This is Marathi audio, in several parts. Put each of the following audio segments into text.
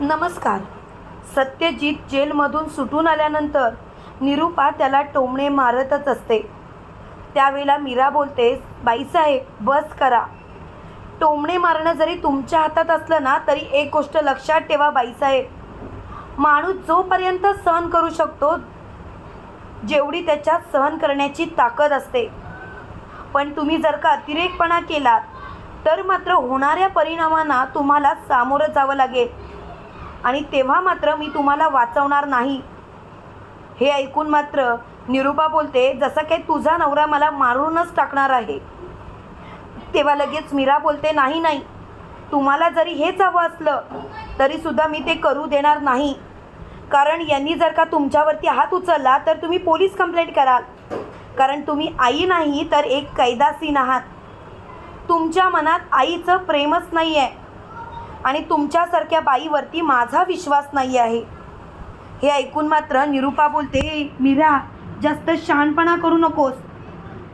नमस्कार. सत्यजित जेलमधून सुटून आल्यानंतर निरूपा त्याला टोमणे मारतच असते. त्यावेळेला मीरा बोलते बाईसाहेब बस करा. टोमणे मारणं जरी तुमच्या हातात असलं ना तरी एक गोष्ट लक्षात ठेवा बाईसाहेब. माणूस जोपर्यंत सहन करू शकतो जेवढी त्याच्यात सहन करण्याची ताकद असते. पण तुम्ही जर का अतिरेकपणा केलात तर मात्र होणाऱ्या परिणामांना तुम्हाला सामोरं जावं लागेल. आणि तेव्हा मात्र मी तुम्हाला वाचवणार नाही. हे ऐकून मात्र निरूपा बोलते जसं काही तुझा नवरा मला मारूनच टाकणार आहे. तेव्हा लगेच मीरा बोलते नाही नाही. तुम्हाला जरी हेच हवं असलं तरीसुद्धा मी ते करू देणार नाही. कारण यांनी जर का तुमच्यावरती हात उचलला तर तुम्ही पोलीस कंप्लेंट कराल. कारण तुम्ही आई नाही तर एक कैदासीन आहात. तुमच्या मनात आईचं प्रेमच नाही आहे आणि तुमच्यासारख्या बाईवरती माझा विश्वास नाही आहे. हे ऐकून मात्र निरूपा बोलते मीरा जास्त शहाणपणा करू नकोस.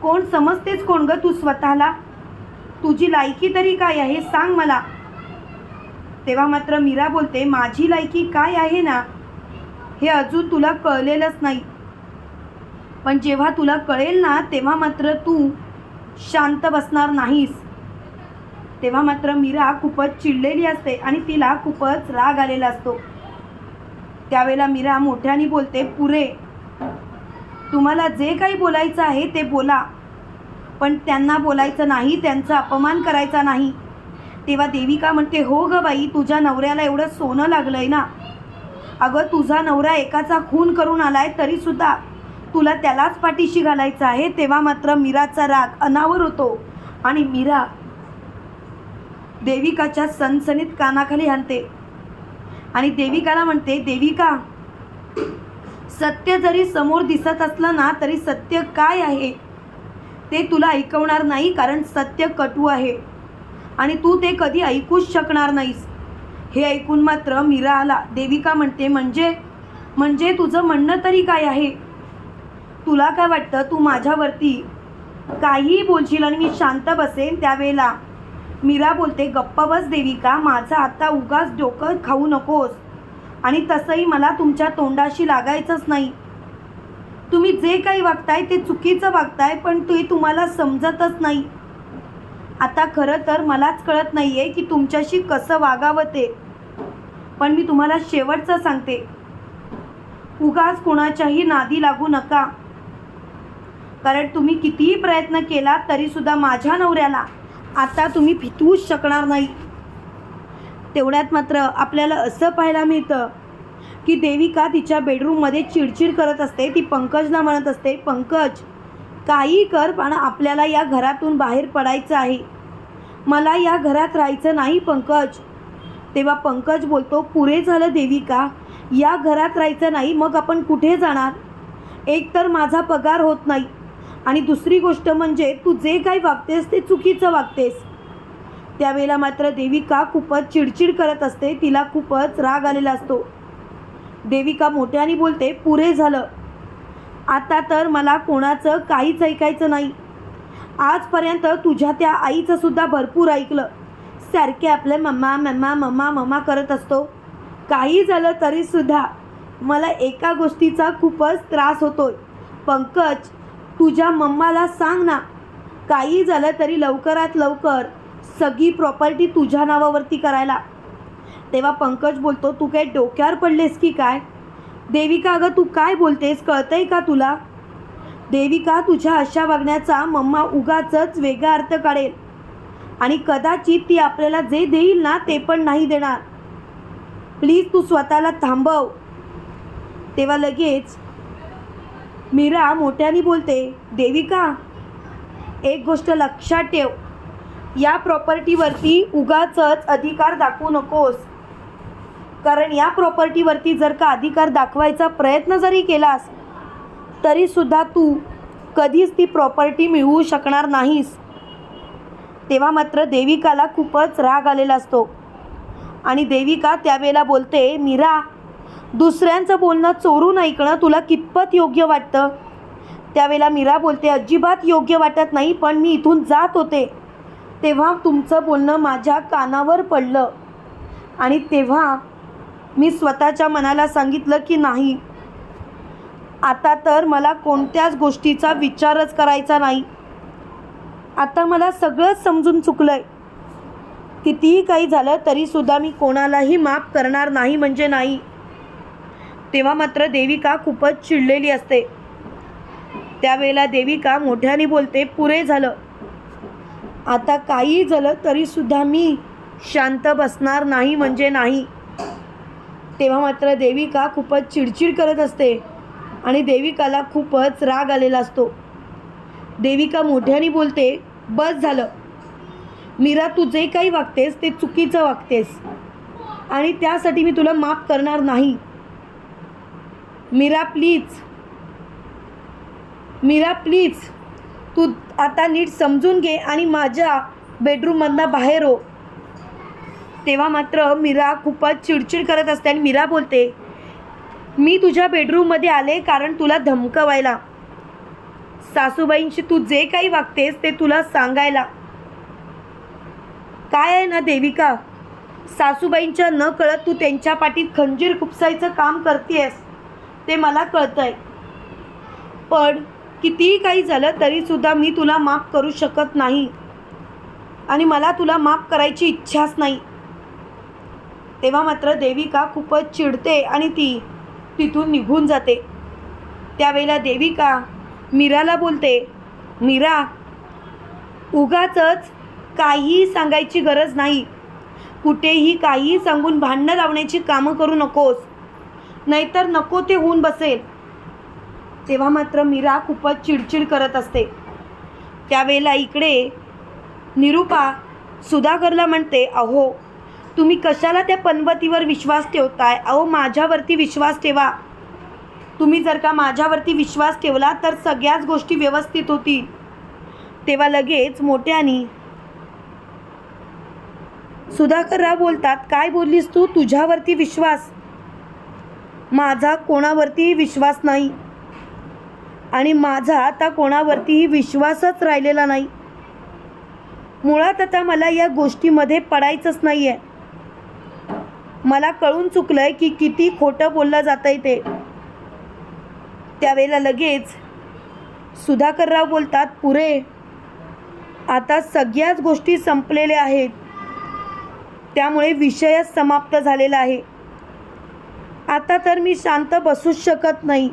कोण समजतेच कोण ग तू स्वतःला? तुझी लायकी तरी काय आहे सांग मला. तेव्हा मात्र मीरा बोलते माझी लायकी काय आहे ना? हे अजून तुला कळलेलंच नाही. पण जेव्हा तुला कळेल ना तेव्हा मात्र तू शांत बसणार नाहीस. तेव्हा मात्र मीरा खूपच चिडलेली असते आणि तिला खूपच राग आलेला असतो. त्यावेळेला मीरा मोठ्याने बोलते पुरे तुम्हाला जे काही बोलायचं आहे ते बोला. पण त्यांना बोलायचं नाही त्यांचा अपमान करायचा नाही. तेव्हा देविका म्हणते हो ग बाई तुझ्या नवऱ्याला एवढं सोनं लागलं आहे ना. अगं तुझा नवरा एकाचा खून करून आलाय तरीसुद्धा तुला त्यालाच पाठीशी घालायचं आहे. तेव्हा मात्र मीराचा राग अनावर होतो आणि मीरा देविकाच्या सनसनीत कानाखाली हाणते. आणि देविकाला म्हणते देविका सत्य जरी समोर दिसत असलं ना तरी सत्य काय आहे? ते तुला ऐकवणार नाही कारण सत्य कटू आहे. आणि तू ते कधी ऐकूच शकणार नाहीस. हे ऐकून मात्र मीरा आला. देविका म्हणते म्हणजे म्हणजे तुझं म्हणणं तरी काय आहे? तुला काय वाटतं? तू माझ्यावरती काहीही बोलशील आणि मी शांत बसेन त्यावेळेला. मीरा बोलते गप्प बस देविका माझं आता उगाच डोकं खाऊ नकोस. आणि तसंही मला तुमच्या तोंडाशी लागायचंच नाही. तुम्ही जे काही वागताय ते चुकीचं वागताय पण ते तुम्हाला समजतच नाही. आता खरं तर मलाच कळत नाही आहे की तुमच्याशी कसं वागावं ते. पण मी तुम्हाला शेवटचं सांगते. उगाच कोणाच्याही नादी लागू नका. कारण तुम्ही कितीही प्रयत्न केला तरीसुद्धा माझ्या नवऱ्याला आता तुम्ही फितवूच शकणार नाही. तेवढ्यात मात्र आपल्याला असं पाहायला मिळतं की देविका तिच्या बेडरूममध्ये चिडचिड करत असते. ती पंकजला म्हणत असते पंकज काही कर पण आपल्याला या घरातून बाहेर पडायचं आहे. मला या घरात राहायचं नाही पंकज. तेव्हा पंकज बोलतो पुरे झालं देविका या घरात राहायचं नाही मग आपण कुठे जाणार? एक तर माझा पगार होत नाही. आणि दुसरी गोष्ट म्हणजे तू जे काही वागतेस ते चुकीचं वागतेस. त्यावेळेला मात्र देविका खूपच चिडचिड करत असते तिला खूपच राग आलेला असतो. देविका मोठ्याने बोलते पुरे झालं. आता तर मला कोणाचं काहीच ऐकायचं नाही. आजपर्यंत तुझ्या त्या आईचं सुद्धा भरपूर ऐकलं. सारखे आपले मम्मा मम्मा मम्मा मम्मा करत असतो. काही झालं तरीसुद्धा मला एका गोष्टीचा खूपच त्रास होतोय. पंकज तुझ्या मम्माला सांग ना. काही झालं तरी लवकरात लवकर सगळी प्रॉपर्टी तुझ्या नावावरती करायला. तेव्हा पंकज बोलतो तू काय डोक्यावर पडलेस की काय? देविका अगं तू काय बोलतेस? कळतंय का तुला? देविका तुझ्या अशा वागण्याचा मम्मा उगाचच वेगळा अर्थ काढेल. आणि कदाचित ती आपल्याला जे देईल ना ते पण नाही देणार. प्लीज तू स्वतःला थांबव. तेव्हा लगेच मीरा मोठ्याने बोलते देविका एक गोष्ट लक्षात ठेव. या प्रॉपर्टीवरती उगाचच अधिकार दाखवू नकोस. कारण या प्रॉपर्टीवरती जर का अधिकार दाखवायचा प्रयत्न जरी केलास तरीसुद्धा तू कधीच ती प्रॉपर्टी मिळवू शकणार नाहीस. तेव्हा मात्र देविकाला खूपच राग आलेला असतो. आणि देविका त्यावेळेला बोलते मीरा दुसऱ्यांचं बोलणं चोरून ऐकणं तुला कितपत योग्य वाटतं? त्यावेळेला मीरा बोलते अजिबात योग्य वाटत नाही पण मी इथून जात होते. तेव्हा तुमचं बोलणं माझ्या कानावर पडलं. आणि तेव्हा मी स्वतःच्या मनाला सांगितलं की नाही. आता तर मला कोणत्याच गोष्टीचा विचारच करायचा नाही. आता मला सगळंच समजून चुकलं आहे कितीही काही झालं तरीसुद्धा मी कोणालाही माफ करणार नाही म्हणजे नाही. तेव्हा मात्र देविका खूपच चिडलेली असते. त्यावेळेला देविका मोठ्याने बोलते पुरे झालं. आता काही झालं तरीसुद्धा मी शांत बसणार नाही म्हणजे नाही. तेव्हा मात्र देविका खूपच चिडचिड करत असते आणि देविकाला खूपच राग आलेला असतो. देविका मोठ्याने बोलते बस झालं. मीरा तू जे काही वागतेस ते चुकीचं वागतेस आणि त्यासाठी मी तुला माफ करणार नाही. मीरा प्लीज मीरा प्लीज तू आता नीट समजून घे आणि माझ्या बेडरूममधनं बाहेर हो. तेव्हा मात्र मीरा खूपच चिडचिड करत असते आणि मीरा बोलते मी तुझ्या बेडरूममध्ये आले कारण तुला धमकवायला. सासूबाईंशी तू जे काही वागतेस ते तुला सांगायला. काय आहे ना देविका? सासूबाईंच्या न कळत तू त्यांच्या पाठीत खंजीर खुपसायचं काम करतेस ते मला कळतंय. पण कितीही काही झालं तरीसुद्धा मी तुला माफ करू शकत नाही. आणि मला तुला माफ करायची इच्छाच नाही. तेव्हा मात्र देविका खूपच चिडते आणि ती तिथून निघून जाते. त्यावेळेला देविका मीराला बोलते मीरा उगाचच काहीही सांगायची गरज नाही. कुठेही काहीही सांगून भांडणं लावण्याची कामं करू नकोस. नाहीतर नको ते होऊन बसेल. तेव्हा मात्र मीरा खूपच चिडचिड करत असते. त्यावेळेला इकडे निरुपा सुधाकरला म्हणते अहो तुम्ही कशाला त्या पनवतीवर विश्वास ठेवताय? अहो माझ्यावरती विश्वास ठेवा. तुम्ही जर का माझ्यावरती विश्वास ठेवला तर सगळ्याच गोष्टी व्यवस्थित होतील तेव्हा लगेच मोठ्यानी सुधाकरराव बोलतात काय बोललीस तू? तुझ्यावरती विश्वास. माझा कोणावरतीही विश्वास नाही. आणि माझा आता कोणावरतीही विश्वासच राहिलेला नाही. मुळात आता मला या गोष्टीमध्ये पडायचंच नाही आहे मला कळून चुकलं आहे की किती खोटं बोललं जातं आहे ते. त्यावेळेला लगेच सुधाकरराव बोलतात पुरे आता सगळ्याच गोष्टी संपलेल्या आहेत. त्यामुळे विषयच समाप्त झालेला आहे. आता तर मी शांत बसूच शकत नाही.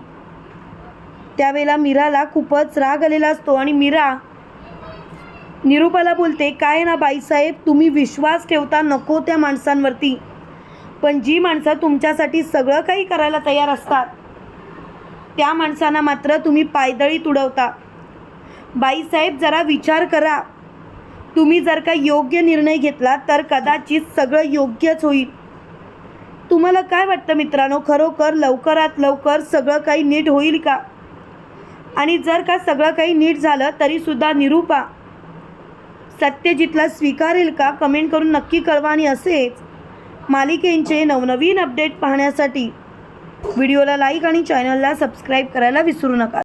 त्यावेळेला मीराला खूपच राग आलेला असतो आणि मीरा निरूपाला बोलते काय ना बाईसाहेब तुम्ही विश्वास ठेवता नको त्या माणसांवरती. पण जी माणसं तुमच्यासाठी सगळं काही करायला तयार असतात त्या माणसांना मात्र तुम्ही पायदळी तुडवता. बाईसाहेब जरा विचार करा. तुम्ही जर का योग्य निर्णय घेतला तर कदाचित सगळं योग्यच होईल. तुम्हाला काय वाटतं मित्रांनो? खरोखर लवकरात लवकर सगळं काही नीट होईल का? आणि जर का सगळं काही नीट झालं तरीसुद्धा निरूपा सत्यजितला स्वीकारेल का? कमेंट करून नक्की कळवा आणि असेच मालिकेंचे नवनवीन अपडेट पाहण्यासाठी व्हिडिओला लाईक आणि चॅनलला सबस्क्राईब करायला विसरू नका.